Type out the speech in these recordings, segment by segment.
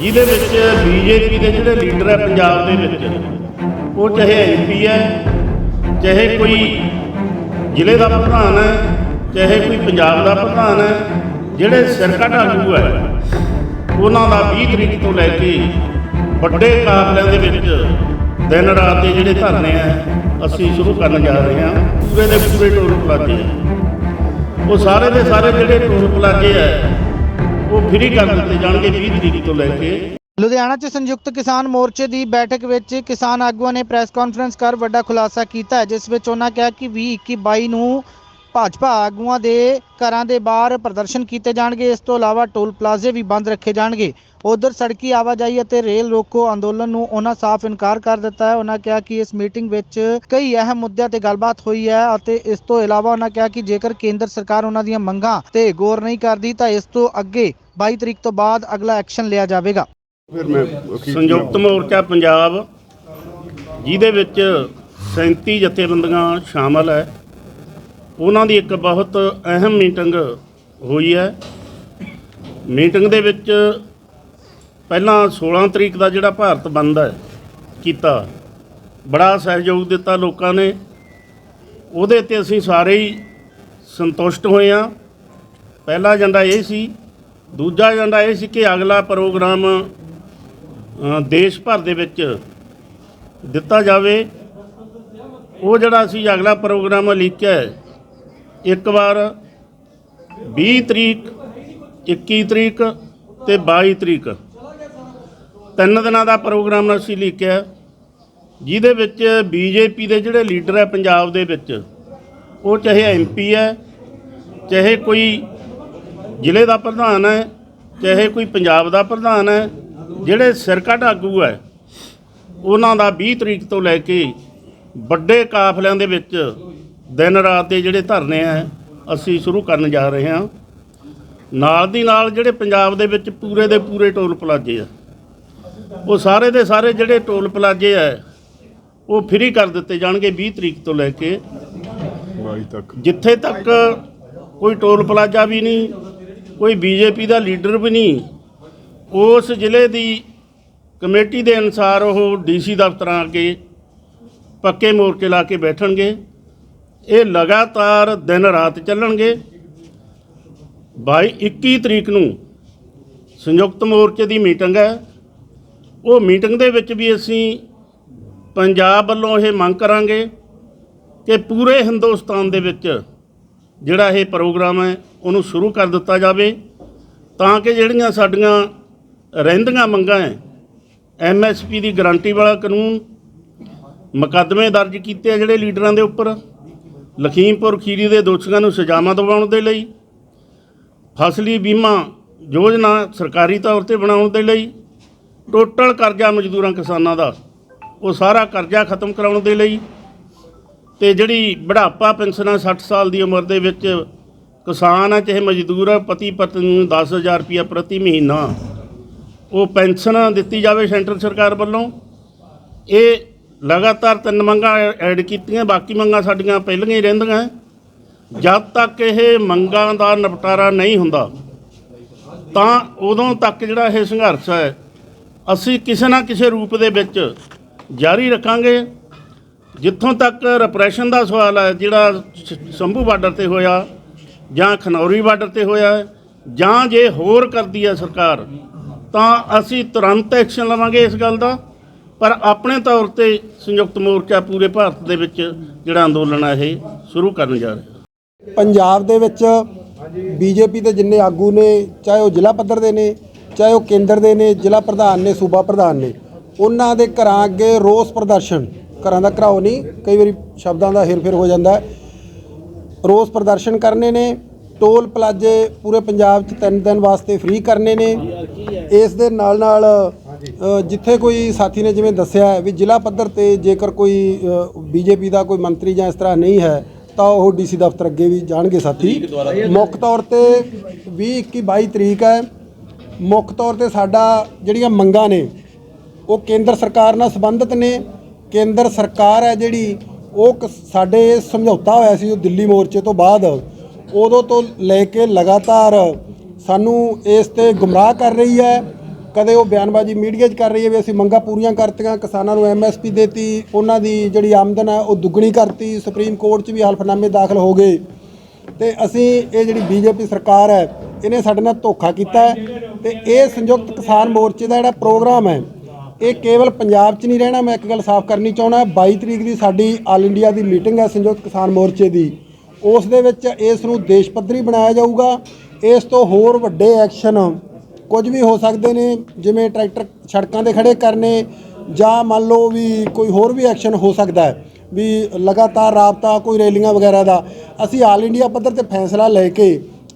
ਜਿਹਦੇ ਵਿੱਚ ਬੀਜੇਪੀ ਦੇ ਜਿਹੜੇ ਲੀਡਰ ਹੈ ਪੰਜਾਬ ਦੇ ਵਿੱਚ, ਉਹ ਚਾਹੇ ਐਮਪੀ ਹੈ ਚਾਹੇ ਕੋਈ ਜ਼ਿਲ੍ਹੇ ਦਾ ਪ੍ਰਧਾਨ ਹੈ ਚਾਹੇ ਕੋਈ ਪੰਜਾਬ ਦਾ ਪ੍ਰਧਾਨ ਹੈ ਜਿਹੜੇ ਸਿਰਕੱਢ ਆਗੂ ਹੈ ਉਹਨਾਂ ਦਾ 20 ਤਰੀਕ ਤੋਂ ਲੈ ਕੇ ਵੱਡੇ ਕਾਫਲਿਆਂ ਦੇ ਵਿੱਚ ਦਿਨ ਰਾਤ ਦੇ ਜਿਹੜੇ ਧਰਨੇ ਆ ਅਸੀਂ ਸ਼ੁਰੂ ਕਰਨ ਜਾ ਰਹੇ ਹਾਂ। ਪੂਰੇ ਦੇ ਪੂਰੇ ਟੋਲ ਪਲਾਜ਼ੇ ਉਹ ਸਾਰੇ ਦੇ ਸਾਰੇ ਜਿਹੜੇ ਟੋਲ ਪਲਾਜ਼ੇ ਆ ਉਹ ਫ੍ਰੀ ਕਰ ਦਿੱਤੇ ਜਾਣਗੇ 20 ਤਰੀਕ ਤੋਂ ਲੈ ਕੇ। ਲੁਧਿਆਣਾ 'ਚ ਸੰਯੁਕਤ ਕਿਸਾਨ ਮੋਰਚੇ ਦੀ ਬੈਠਕ ਵਿੱਚ ਕਿਸਾਨ ਆਗੂਆਂ ਨੇ ਪ੍ਰੈਸ ਕਾਨਫਰੰਸ ਕਰ ਵੱਡਾ ਖੁਲਾਸਾ ਕੀਤਾ ਹੈ, ਜਿਸ ਵਿੱਚ ਉਹਨਾਂ ਕਿਹਾ ਕਿ 20 21 22 ਨੂੰ ਭਾਜਪਾ ਆਗੂਆਂ ਦੇ ਘਰਾਂ ਦੇ ਬਾਹਰ ਪ੍ਰਦਰਸ਼ਨ ਕੀਤੇ ਜਾਣਗੇ। ਇਸ ਤੋਂ ਇਲਾਵਾ ਟੋਲ ਪਲਾਜ਼ੇ ਵੀ ਬੰਦ ਰੱਖੇ ਜਾਣਗੇ। ਉਧਰ ਸੜਕੀ ਆਵਾਜਾਈ ਅਤੇ ਰੇਲ ਰੋਕੋ ਅੰਦੋਲਨ ਨੂੰ ਉਹਨਾਂ ਸਾਫ਼ ਇਨਕਾਰ ਕਰ ਦਿੱਤਾ ਹੈ। ਉਹਨਾਂ ਕਿਹਾ ਕਿ ਇਸ ਮੀਟਿੰਗ ਵਿੱਚ ਕਈ ਅਹਿਮ ਮੁੱਦਿਆਂ ਤੇ ਗੱਲਬਾਤ ਹੋਈ ਹੈ ਅਤੇ ਇਸ ਤੋਂ ਇਲਾਵਾ ਉਹਨਾਂ ਕਿਹਾ ਕਿ ਜੇਕਰ ਕੇਂਦਰ ਸਰਕਾਰ ਉਹਨਾਂ ਦੀਆਂ ਮੰਗਾਂ ਤੇ ਗੌਰ ਨਹੀਂ ਕਰਦੀ ਤਾਂ ਇਸ ਤੋਂ ਅੱਗੇ 22 ਤਰੀਕ ਤੋਂ ਬਾਅਦ ਅਗਲਾ ਐਕਸ਼ਨ ਲਿਆ ਜਾਵੇਗਾ। ਫਿਰ ਮੈਂ ਸੰਯੁਕਤ ਮੋਰਚਾ ਪੰਜਾਬ ਜਿਹਦੇ ਵਿੱਚ 37 ਜਥੇਬੰਦੀਆਂ ਸ਼ਾਮਲ ਹੈ। ਉਹਨਾਂ ਦੀ ਇੱਕ ਬਹੁਤ ਅਹਿਮ ਮੀਟਿੰਗ ਹੋਈ ਹੈ। ਮੀਟਿੰਗ ਦੇ ਵਿੱਚ ਪਹਿਲਾਂ 16 ਤਰੀਕ ਦਾ ਜਿਹੜਾ ਭਾਰਤ ਬੰਦ ਹੈ, ਕੀਤਾ। ਬੜਾ ਸਹਿਯੋਗ ਦਿੱਤਾ ਲੋਕਾਂ ਨੇ। ਉਹਦੇ ਤੇ ਅਸੀਂ ਸਾਰੇ ਹੀ ਸੰਤੁਸ਼ਟ ਹੋਏ ਹਾਂ। ਪਹਿਲਾ ਏਜੰਡਾ ਇਹ ਸੀ। ਦੂਜਾ ਏਜੰਡਾ ਇਹ ਸੀ ਕਿ ਅਗਲਾ ਪ੍ਰੋਗਰਾਮ ਦੇਸ਼ ਭਰ ਦੇ ਵਿੱਚ ਦਿੱਤਾ ਜਾਵੇ। ਉਹ ਜਿਹੜਾ ਅਸੀਂ ਅਗਲਾ ਪ੍ਰੋਗਰਾਮ ਲਿਖਿਆ ਇੱਕ ਵਾਰ 20 ਤਰੀਕ 21 ਤਰੀਕ ਤੇ 22 ਤਰੀਕ। ਤਿੰਨ ਦਿਨਾਂ ਦਾ ਪ੍ਰੋਗਰਾਮ ਅਸੀਂ ਲਿਖਿਆ। ਜਿਹਦੇ ਵਿੱਚ ਬੀਜੇਪੀ ਦੇ ਜਿਹੜੇ ਲੀਡਰ ਹੈ ਪੰਜਾਬ ਦੇ ਵਿੱਚ, ਉਹ ਚਾਹੇ ਐਮਪੀ ਹੈ, ਚਾਹੇ ਕੋਈ ਜ਼ਿਲ੍ਹੇ ਦਾ ਪ੍ਰਧਾਨ ਹੈ, ਚਾਹੇ ਕੋਈ ਪੰਜਾਬ ਦਾ ਪ੍ਰਧਾਨ ਹੈ, ਜਿਹੜੇ ਸਿਰਕਟ ਆਗੂ ਹੈ, ਉਹਨਾਂ ਦਾ 20 ਤਰੀਕ ਤੋਂ ਲੈ ਕੇ ਵੱਡੇ ਕਾਫਲਿਆਂ ਦੇ ਵਿੱਚ ਦਿਨ ਰਾਤ ਦੇ ਜਿਹੜੇ ਧਰਨੇ ਆ ਅਸੀਂ ਸ਼ੁਰੂ ਕਰਨ ਜਾ ਰਹੇ ਹਾਂ। ਨਾਲ ਦੀ ਨਾਲ ਜਿਹੜੇ ਪੰਜਾਬ ਦੇ ਵਿੱਚ ਪੂਰੇ ਦੇ ਪੂਰੇ ਟੋਲ ਪਲਾਜ਼ੇ ਆ। ਉਹ ਸਾਰੇ ਦੇ ਸਾਰੇ ਜਿਹੜੇ ਟੋਲ ਪਲਾਜ਼ੇ ਆ ਉਹ ਫ੍ਰੀ ਕਰ ਦਿੱਤੇ ਜਾਣਗੇ 20 ਤਰੀਕ ਤੋਂ ਲੈ ਕੇ। 22 ਤੱਕ। ਜਿੱਥੇ ਤੱਕ ਕੋਈ ਟੋਲ ਪਲਾਜ਼ਾ ਵੀ ਨਹੀਂ ਕੋਈ ਬੀਜੇਪੀ ਦਾ ਲੀਡਰ ਵੀ ਨਹੀਂ ਉਸ ਜ਼ਿਲ੍ਹੇ ਦੀ ਕਮੇਟੀ ਦੇ ਅਨੁਸਾਰ ਉਹ ਡੀਸੀ ਦਫ਼ਤਰਾਂ ਅੱਗੇ ਪੱਕੇ ਮੋਰਚੇ ਲਾ ਕੇ ਬੈਠਣਗੇ। ਇਹ ਲਗਾਤਾਰ ਦਿਨ ਰਾਤ ਚੱਲਣਗੇ। 22 21 ਤਰੀਕ ਨੂੰ ਸੰਯੁਕਤ ਮੋਰਚੇ ਦੀ ਮੀਟਿੰਗ ਹੈ। ਉਹ ਮੀਟਿੰਗ ਦੇ ਵਿੱਚ ਵੀ ਅਸੀਂ ਪੰਜਾਬ ਵੱਲੋਂ ਇਹ ਮੰਗ ਕਰਾਂਗੇ ਕਿ ਪੂਰੇ ਹਿੰਦੁਸਤਾਨ ਦੇ ਵਿੱਚ ਜਿਹੜਾ ਇਹ ਪ੍ਰੋਗਰਾਮ ਹੈ, ਉਹਨੂੰ ਸ਼ੁਰੂ ਕਰ ਦਿੱਤਾ ਜਾਵੇ ਤਾਂ ਕਿ ਜਿਹੜੀਆਂ ਸਾਡੀਆਂ ਰਹਿੰਦੀਆਂ ਮੰਗਾਂ ਹੈ ਐਮਐਸਪੀ ਦੀ ਗਾਰੰਟੀ ਵਾਲਾ ਕਾਨੂੰਨ, ਮੁਕੱਦਮੇ ਦਰਜ ਕੀਤੇ ਆ ਜਿਹੜੇ ਲੀਡਰਾਂ ਦੇ ਉੱਪਰ, ਲਖੀਮਪੁਰ ਖੀਰੀ ਦੇ ਦੋਸ਼ੀਆਂ ਨੂੰ ਸਜ਼ਾਵਾਂ ਦਿਵਾਉਣ ਦੇ ਲਈ, ਫਸਲੀ ਬੀਮਾ ਯੋਜਨਾ ਸਰਕਾਰੀ ਤੌਰ ਤੇ ਬਣਾਉਣ ਦੇ ਲਈ ਟੋਟਲ ਕਰਜ਼ਾ ਮਜ਼ਦੂਰਾਂ ਕਿਸਾਨਾਂ ਦਾ, ਉਹ ਸਾਰਾ ਕਰਜ਼ਾ ਖਤਮ ਕਰਾਉਣ ਦੇ ਲਈ ਤੇ ਜਿਹੜੀ ਬੁਢਾਪਾ ਪੈਨਸ਼ਨਾਂ 60 ਸਾਲ ਦੀ ਉਮਰ ਦੇ ਵਿੱਚ ਕਿਸਾਨ ਹੈ ਚਾਹੇ ਮਜ਼ਦੂਰ ਹੈ ਪਤੀ ਪਤਨੀ ਨੂੰ 10000 ਰੁਪਇਆ ਪ੍ਰਤੀ ਮਹੀਨਾ, ਉਹ ਪੈਨਸ਼ਨ ਦਿੱਤੀ ਜਾਵੇ ਸੈਂਟਰ ਸਰਕਾਰ ਵੱਲੋਂ। ਇਹ ਲਗਾਤਾਰ ਤਿੰਨ ਮੰਗਾਂ ਐਡ ਕੀਤੀਆਂ, ਬਾਕੀ ਮੰਗਾਂ ਸਾਡੀਆਂ ਪਹਿਲੀਆਂ ਹੀ ਰਹਿੰਦੀਆਂ। ਜਦ ਤੱਕ ਇਹ ਮੰਗਾਂ ਦਾ ਨਿਪਟਾਰਾ ਨਹੀਂ ਹੁੰਦਾ, ਤਾਂ ਉਦੋਂ ਤੱਕ ਜਿਹੜਾ ਇਹ ਸੰਘਰਸ਼ ਹੈ ਅਸੀਂ ਕਿਸੇ ਨਾ ਕਿਸੇ ਰੂਪ ਦੇ ਵਿੱਚ ਜਾਰੀ ਰੱਖਾਂਗੇ। ਜਿੱਥੋਂ ਤੱਕ ਰਿਪਰੈਸ਼ਨ ਦਾ ਸਵਾਲ ਹੈ, ਜਿਹੜਾ ਸ਼ੰਭੂ ਬਾਰਡਰ ਤੇ ਹੋਇਆ ਜਾਂ ਖਨੌਰੀ ਬਾਰਡਰ ਤੇ ਹੋਇਆ ਜਾਂ ਜੇ ਹੋਰ ਕਰਦੀ ਹੈ ਸਰਕਾਰ, ਤਾਂ ਅਸੀਂ ਤੁਰੰਤ ਐਕਸ਼ਨ ਲਵਾਂਗੇ ਇਸ ਗੱਲ ਦਾ। ਪਰ ਆਪਣੇ ਤੌਰ ਤੇ ਸੰਯੁਕਤ ਮੋਰਚਾ ਪੂਰੇ ਭਾਰਤ ਦੇ ਵਿੱਚ ਜਿਹੜਾ ਅੰਦੋਲਨ ਹੈ, ਇਹ ਸ਼ੁਰੂ ਕਰਨ ਜਾ ਰਿਹਾ। ਪੰਜਾਬ ਦੇ ਵਿੱਚ ਬੀਜੇਪੀ ਦੇ ਜਿੰਨੇ ਆਗੂ ਨੇ, ਚਾਹੇ ਉਹ ਜ਼ਿਲ੍ਹਾ ਪੱਧਰ ਦੇ ਨੇ ਚਾਹੇ ਉਹ ਕੇਂਦਰ ਦੇ ਨੇ, ਜ਼ਿਲ੍ਹਾ ਪ੍ਰਧਾਨ ਨੇ, ਸੂਬਾ ਪ੍ਰਧਾਨ ਨੇ, ਉਹਨਾਂ ਦੇ ਘਰਾਂ ਅੱਗੇ ਰੋਸ ਪ੍ਰਦਰਸ਼ਨ, ਘਰਾਂ ਦਾ ਘਰਾਓ ਨਹੀਂ, ਕਈ ਵਾਰੀ ਸ਼ਬਦਾਂ ਦਾ ਹੇਰ-ਫੇਰ ਹੋ ਜਾਂਦਾ ਰੋਸ ਪ੍ਰਦਰਸ਼ਨ ਕਰਨੇ ਨੇ, ਟੋਲ ਪਲਾਜ਼ੇ ਪੂਰੇ ਪੰਜਾਬ 'ਚ ਤਿੰਨ ਦਿਨ ਵਾਸਤੇ ਫ੍ਰੀ ਕਰਨੇ ਨੇ। ਇਸ ਦੇ ਨਾਲ ਨਾਲ ਜਿੱਥੇ ਕੋਈ ਸਾਥੀ ਨੇ ਜਿਵੇਂ ਦੱਸਿਆ ਵੀ ਜ਼ਿਲ੍ਹਾ ਪੱਧਰ ਤੇ ਜੇਕਰ ਕੋਈ ਬੀਜੇਪੀ ਦਾ ਕੋਈ ਮੰਤਰੀ ਜਾਂ ਇਸ ਤਰ੍ਹਾਂ ਨਹੀਂ ਹੈ, ਤਾਂ ਉਹ ਡੀਸੀ ਦਫ਼ਤਰ ਅੱਗੇ ਵੀ ਜਾਣਗੇ ਸਾਥੀ। ਮੁੱਖ ਤੌਰ ਤੇ 20 21 22 ਤਰੀਕ ਹੈ। ਮੁੱਖ ਤੌਰ ਤੇ ਸਾਡਾ ਜਿਹੜੀਆਂ ਮੰਗਾਂ ਨੇ, ਉਹ ਕੇਂਦਰ ਸਰਕਾਰ ਨਾਲ ਸੰਬੰਧਿਤ ਨੇ। ਕੇਂਦਰ ਸਰਕਾਰ ਹੈ ਜਿਹੜੀ, ਉਹ ਕ- ਸਾਡੇ ਸਮਝੌਤਾ ਹੋਇਆ ਸੀ ਉਹ ਦਿੱਲੀ ਮੋਰਚੇ ਤੋਂ ਬਾਅਦ। ਉਦੋਂ ਤੋਂ ਲੈ ਕੇ ਲਗਾਤਾਰ ਸਾਨੂੰ ਇਸ ਤੇ ਗੁੰਮਰਾਹ ਕਰ ਰਹੀ ਹੈ। ਕਦੇ ਉਹ ਬਿਆਨਬਾਜ਼ੀ ਮੀਡੀਆ 'ਚ ਕਰ ਰਹੀ ਹੈ ਵੀ ਅਸੀਂ ਮੰਗਾਂ ਪੂਰੀਆਂ ਕਰਤੀਆਂ, ਕਿਸਾਨਾਂ ਨੂੰ ਐਮਐਸਪੀ ਦੇਤੀ, ਉਹਨਾਂ ਦੀ ਜਿਹੜੀ ਆਮਦਨ ਹੈ ਉਹ ਦੁੱਗਣੀ ਕਰਤੀ, ਸੁਪਰੀਮ ਕੋਰਟ 'ਚ ਵੀ ਹਲਫਨਾਮੇ ਦਾਖਲ ਹੋ ਗਏ। ਤੇ ਅਸੀਂ ਇਹ ਜਿਹੜੀ ਬੀਜੇਪੀ ਸਰਕਾਰ ਹੈ ਇਹਨੇ ਸਾਡੇ ਨਾਲ ਧੋਖਾ ਕੀਤਾ ਹੈ ਤੇ ਇਹ ਸੰਯੁਕਤ ਕਿਸਾਨ ਮੋਰਚੇ ਦਾ ਜਿਹੜਾ ਪ੍ਰੋਗਰਾਮ ਹੈ, ਇਹ ਕੇਵਲ ਪੰਜਾਬ 'ਚ ਨਹੀਂ ਰਹਿਣਾ, ਮੈਂ ਇੱਕ ਗੱਲ ਸਾਫ਼ ਕਰਨੀ ਚਾਹੁੰਦਾ 22 ਤਰੀਕ ਦੀ ਸਾਡੀ ਆਲ ਇੰਡੀਆ ਦੀ ਮੀਟਿੰਗ ਹੈ ਸੰਯੁਕਤ ਕਿਸਾਨ ਮੋਰਚੇ ਦੀ, ਉਸ ਦੇ ਵਿੱਚ ਇਸ ਨੂੰ ਦੇਸ਼ ਪੱਧਰੀ ਬਣਾਇਆ ਜਾਊਗਾ, ਇਸ ਤੋਂ ਹੋਰ ਵੱਡੇ ਐਕਸ਼ਨ ਕੁਝ ਵੀ ਹੋ ਸਕਦੇ ਨੇ, ਜਿਵੇਂ ਟਰੈਕਟਰ ਸੜਕਾਂ ਦੇ ਖੜੇ ਕਰਨੇ, ਜਾਂ ਮੰਨ ਲਓ ਵੀ ਕੋਈ ਹੋਰ ਵੀ ਐਕਸ਼ਨ ਹੋ ਸਕਦਾ ਹੈ, ਵੀ ਲਗਾਤਾਰ ਰਾਬਤਾ, ਕੋਈ ਰੈਲੀਆਂ ਵਗੈਰਾ ਦਾ, ਅਸੀਂ ਆਲ ਇੰਡੀਆ ਪੱਧਰ ਤੇ ਫੈਸਲਾ ਲੈ ਕੇ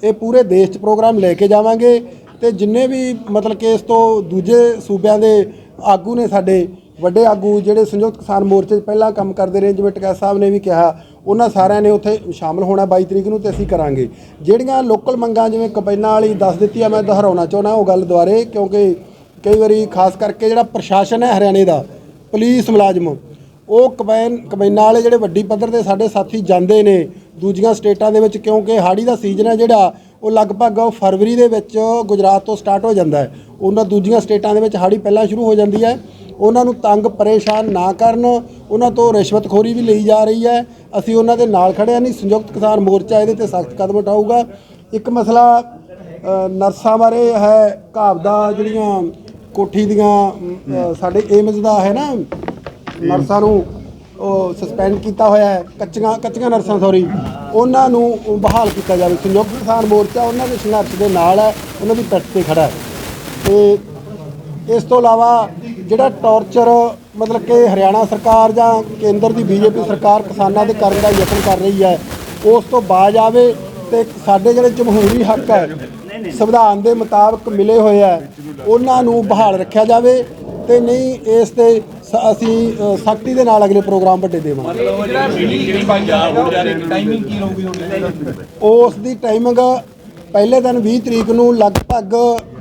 ਇਹ ਪੂਰੇ ਦੇਸ਼ 'ਚ ਪ੍ਰੋਗਰਾਮ ਲੈ ਕੇ ਜਾਵਾਂਗੇ ਤੇ ਜਿੰਨੇ ਵੀ ਮਤਲਬ ਕਿ ਇਸ ਤੋਂ ਦੂਜੇ ਸੂਬਿਆਂ ਦੇ ਆਗੂ ਨੇ ਸਾਡੇ, ਵੱਡੇ ਆਗੂ ਜਿਹੜੇ ਸੰਯੁਕਤ ਕਿਸਾਨ ਮੋਰਚੇ 'ਚ ਪਹਿਲਾਂ ਕੰਮ ਕਰਦੇ ਰਹੇ, ਜਿਵੇਂ ਟਕੈਤ ਸਾਹਿਬ ਨੇ ਵੀ ਕਿਹਾ, ਉਹਨਾਂ ਸਾਰਿਆਂ ਨੇ ਉੱਥੇ ਸ਼ਾਮਲ ਹੋਣਾ 22 ਤਰੀਕ ਨੂੰ ਤੇ ਅਸੀਂ ਕਰਾਂਗੇ। ਜਿਹੜੀਆਂ ਲੋਕਲ ਮੰਗਾਂ ਜਿਵੇਂ ਕੰਬਾਈਨਾਂ ਵਾਲੀ ਦੱਸ ਦਿੱਤੀ ਆ, ਮੈਂ ਦੁਹਰਾਉਣਾ ਚਾਹੁੰਦਾ ਉਹ ਗੱਲ ਦੁਆਰੇ, ਕਿਉਂਕਿ ਕਈ ਵਾਰੀ ਖਾਸ ਕਰਕੇ ਜਿਹੜਾ ਪ੍ਰਸ਼ਾਸਨ ਹੈ ਹਰਿਆਣੇ ਦਾ, ਪੁਲਿਸ ਮੁਲਾਜ਼ਮ ਉਹ ਕੰਬਾਈਨ ਕੰਬਾਈਨਾਂ ਵਾਲੇ ਜਿਹੜੇ ਵੱਡੀ ਪੱਧਰ ਤੇ ਸਾਡੇ ਸਾਥੀ ਜਾਂਦੇ ਨੇ, ਦੂਜੀਆਂ ਸਟੇਟਾਂ ਦੇ ਵਿੱਚ, ਕਿਉਂਕਿ ਹਾੜੀ ਦਾ ਸੀਜ਼ਨ ਹੈ ਜਿਹੜਾ, ਉਹ ਲਗਭਗ ਫਰਵਰੀ ਦੇ ਵਿੱਚ ਗੁਜਰਾਤ ਤੋਂ ਸਟਾਰਟ ਹੋ ਜਾਂਦਾ ਹੈ। ਉਹਨਾਂ ਦੂਜੀਆਂ ਸਟੇਟਾਂ ਦੇ ਵਿੱਚ ਹਾੜੀ ਪਹਿਲਾਂ ਸ਼ੁਰੂ ਹੋ ਜਾਂਦੀ ਹੈ। ਉਹਨਾਂ ਨੂੰ ਤੰਗ ਪਰੇਸ਼ਾਨ ਨਾ ਕਰਨ, ਉਹਨਾਂ ਤੋਂ ਰਿਸ਼ਵਤਖੋਰੀ ਵੀ ਲਈ ਜਾ ਰਹੀ ਹੈ। ਅਸੀਂ ਉਹਨਾਂ ਦੇ ਨਾਲ ਖੜੇ ਨਹੀਂ, ਸੰਯੁਕਤ ਕਿਸਾਨ ਮੋਰਚਾ ਇਹਦੇ ਤੇ ਸਖਤ ਕਦਮ ਉਠਾਊਗਾ। ਇੱਕ ਮਸਲਾ ਨਰਸਾਂ ਬਾਰੇ ਹੈ, ਘਾਵ ਦਾ ਜਿਹੜੀਆਂ ਕੋਠੀ ਦੀਆਂ ਸਾਡੇ ਏਮਜ਼ ਦਾ ਹੈ ਨਾ ਨਰਸਾਂ ਨੂੰ ਉਹ ਸਸਪੈਂਡ ਕੀਤਾ ਹੋਇਆ ਹੈ, ਕੱਚੀਆਂ ਕੱਚੀਆਂ ਨਰਸਾਂ ਸੌਰੀ ਉਹਨਾਂ ਨੂੰ ਬਹਾਲ ਕੀਤਾ ਜਾਵੇ। ਸੰਯੁਕਤ ਕਿਸਾਨ ਮੋਰਚਾ ਉਹਨਾਂ ਦੇ ਸੰਘਰਸ਼ ਦੇ ਨਾਲ ਹੈ, ਉਹਨਾਂ ਦੀ ਪਿੱਠ ਤੇ ਖੜਾ ਹੈ। ਤੇ ਇਸ ਤੋਂ ਇਲਾਵਾ ਜਿਹੜਾ ਟੌਰਚਰ, ਮਤਲਬ ਕਿ ਹਰਿਆਣਾ ਸਰਕਾਰ ਜਾਂ ਕੇਂਦਰ ਦੀ ਬੀਜੇਪੀ ਸਰਕਾਰ ਕਿਸਾਨਾਂ ਦੇ ਕਰਨ ਦਾ ਯਤਨ ਕਰ ਰਹੀ ਹੈ, ਉਸ ਤੋਂ ਬਾਜ ਆਵੇ ਤੇ ਸਾਡੇ ਜਿਹੜੇ ਜਮਹੂਰੀ ਹੱਕ ਹੈ, ਸੰਵਿਧਾਨ ਦੇ ਮੁਤਾਬਕ ਮਿਲੇ ਹੋਏ ਹੈ, ਉਹਨਾਂ ਨੂੰ ਬਹਾਲ ਰੱਖਿਆ ਜਾਵੇ ਤੇ ਨਹੀਂ ਇਸ ਤੇ ਸ- ਅਸੀਂ ਸਖਤੀ ਦੇ ਨਾਲ ਅਗਲੇ ਪ੍ਰੋਗਰਾਮ ਵੱਡੇ ਦੇਵਾਂਗੇ। ਟਾਈਮਿੰਗ ਕੀ ਰਹੂਗੀ ਹੁਣ ਉਸ ਦੀ ਟਾਈਮਿੰਗ ਪਹਿਲੇ ਦਿਨ 20 ਤਰੀਕ ਨੂੰ ਲਗਭਗ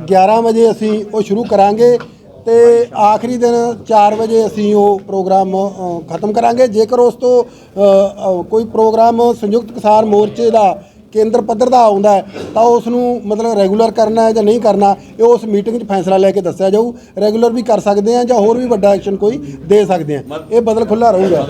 11 ਵਜੇ ਅਸੀਂ ਉਹ ਸ਼ੁਰੂ ਕਰਾਂਗੇ ਤੇ ਆਖਰੀ ਦਿਨ 4 ਵਜੇ ਅਸੀਂ ਉਹ ਪ੍ਰੋਗਰਾਮ ਅ, ਖਤਮ ਕਰਾਂਗੇ। ਜੇਕਰ ਉਸ ਤੋਂ ਅ, ਅ, ਕੋਈ ਪ੍ਰੋਗਰਾਮ ਸੰਯੁਕਤ ਕਿਸਾਨ ਮੋਰਚੇ ਦਾ ਕੇਂਦਰ ਪੱਧਰ ਦਾ ਆਉਂਦਾ ਹੈ, ਤਾਂ ਉਸ ਨੂੰ ਮਤਲਬ ਰੈਗੂਲਰ ਕਰਨਾ ਹੈ ਜਾਂ ਨਹੀਂ ਕਰਨਾ, ਇਹ ਉਸ ਮੀਟਿੰਗ 'ਚ ਫੈਸਲਾ ਲੈ ਕੇ ਦੱਸਿਆ ਜਾਊ। ਰੈਗੂਲਰ ਵੀ ਕਰ ਸਕਦੇ ਆ ਜਾਂ ਹੋਰ ਵੀ ਵੱਡਾ ਐਕਸ਼ਨ ਕੋਈ ਦੇ ਸਕਦੇ ਆ ਇਹ ਬਦਲ ਖੁੱਲਾ ਰਹੂਗਾ।